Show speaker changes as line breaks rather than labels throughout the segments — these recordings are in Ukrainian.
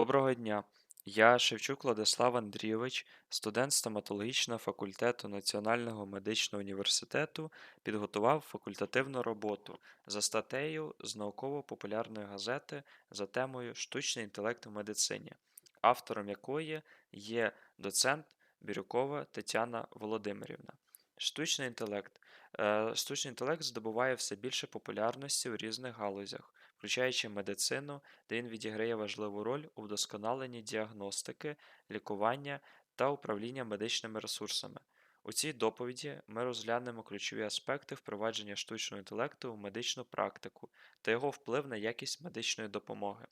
Доброго дня! Я Шевчук Владислав Андрійович, студент стоматологічного факультету Національного медичного університету, підготував факультативну роботу за статтею з науково-популярної газети за темою Штучний інтелект в медицині, автором якої є доцент Бірюкова Тетяна Володимирівна. Штучний інтелект. Е, Штучний інтелект здобуває все більше популярності у різних галузях, включаючи медицину, де він відіграє важливу роль у вдосконаленні діагностики, лікування та управління медичними ресурсами. У цій доповіді ми розглянемо ключові аспекти впровадження штучного інтелекту в медичну практику та його вплив на якість медичної допомоги.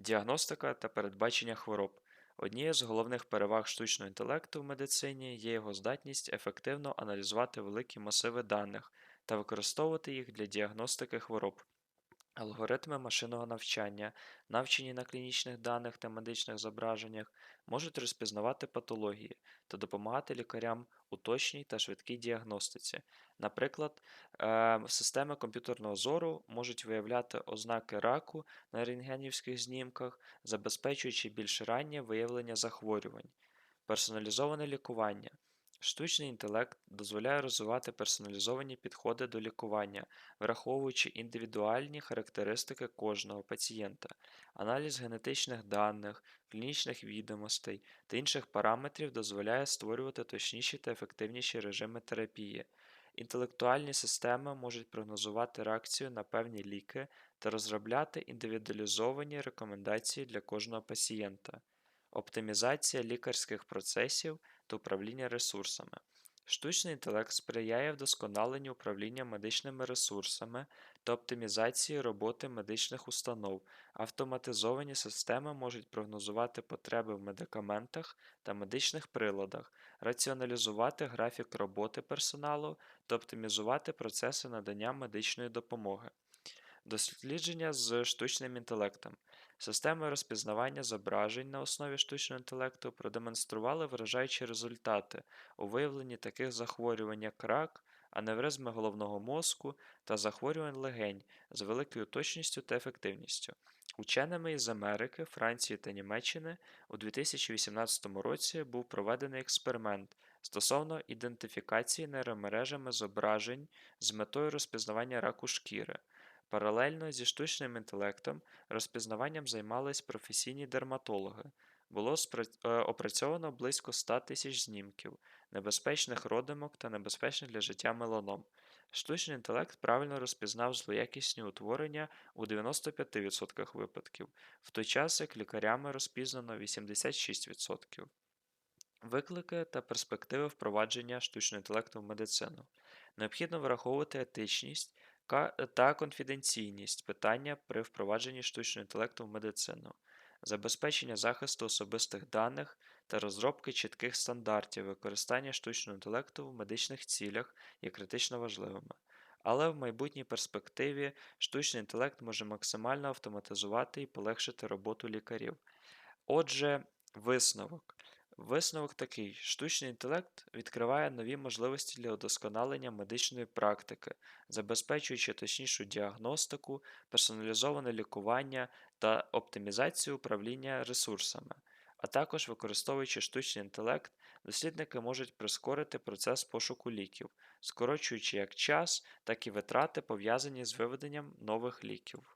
Діагностика та передбачення хвороб. Однією з головних переваг штучного інтелекту в медицині є його здатність ефективно аналізувати великі масиви даних та використовувати їх для діагностики хвороб. Алгоритми машинного навчання, навчені на клінічних даних та медичних зображеннях, можуть розпізнавати патології та допомагати лікарям у точній та швидкій діагностиці. Наприклад, е, системи комп'ютерного зору можуть виявляти ознаки раку на рентгенівських знімках, забезпечуючи більш раннє виявлення захворювань. Персоналізоване лікування. Штучний інтелект дозволяє розвивати персоналізовані підходи до лікування, враховуючи індивідуальні характеристики кожного пацієнта, аналіз генетичних даних, клінічних відомостей та інших параметрів дозволяє створювати точніші та ефективніші режими терапії. Інтелектуальні системи можуть прогнозувати реакцію на певні ліки та розробляти індивідуалізовані рекомендації для кожного пацієнта. Оптимізація лікарських процесів та управління ресурсами. Штучний інтелект сприяє вдосконаленню управління медичними ресурсами та оптимізації роботи медичних установ. Автоматизовані системи можуть прогнозувати потреби в медикаментах та медичних приладах, раціоналізувати графік роботи персоналу та оптимізувати процеси надання медичної допомоги. Дослідження з штучним інтелектом. Системи розпізнавання зображень на основі штучного інтелекту продемонстрували вражаючі результати у виявленні таких захворювань, як рак, аневризми головного мозку та захворювань легень з великою точністю та ефективністю. Ученими із Америки, Франції та Німеччини у 2018 році був проведений експеримент стосовно ідентифікації нейромережами зображень з метою розпізнавання раку шкіри. Паралельно зі штучним інтелектом розпізнаванням займались професійні дерматологи. Було е, опрацьовано близько 100 тисяч знімків, небезпечних родимок та небезпечних для життя меланом. Штучний інтелект правильно розпізнав злоякісні утворення у 95% випадків, в той час як лікарями розпізнано 86%. Виклики та перспективи впровадження штучного інтелекту в медицину. Необхідно враховувати етичність та конфіденційність питання при впровадженні штучного інтелекту в медицину, забезпечення захисту особистих даних та розробки чітких стандартів використання штучного інтелекту в медичних цілях є критично важливими. Але в майбутній перспективі штучний інтелект може максимально автоматизувати і полегшити роботу лікарів. Отже, висновок. Висновок такий: штучний інтелект відкриває нові можливості для удосконалення медичної практики, забезпечуючи точнішу діагностику, персоналізоване лікування та оптимізацію управління ресурсами. А також використовуючи штучний інтелект, дослідники можуть прискорити процес пошуку ліків, скорочуючи як час, так і витрати пов'язані з виведенням нових ліків.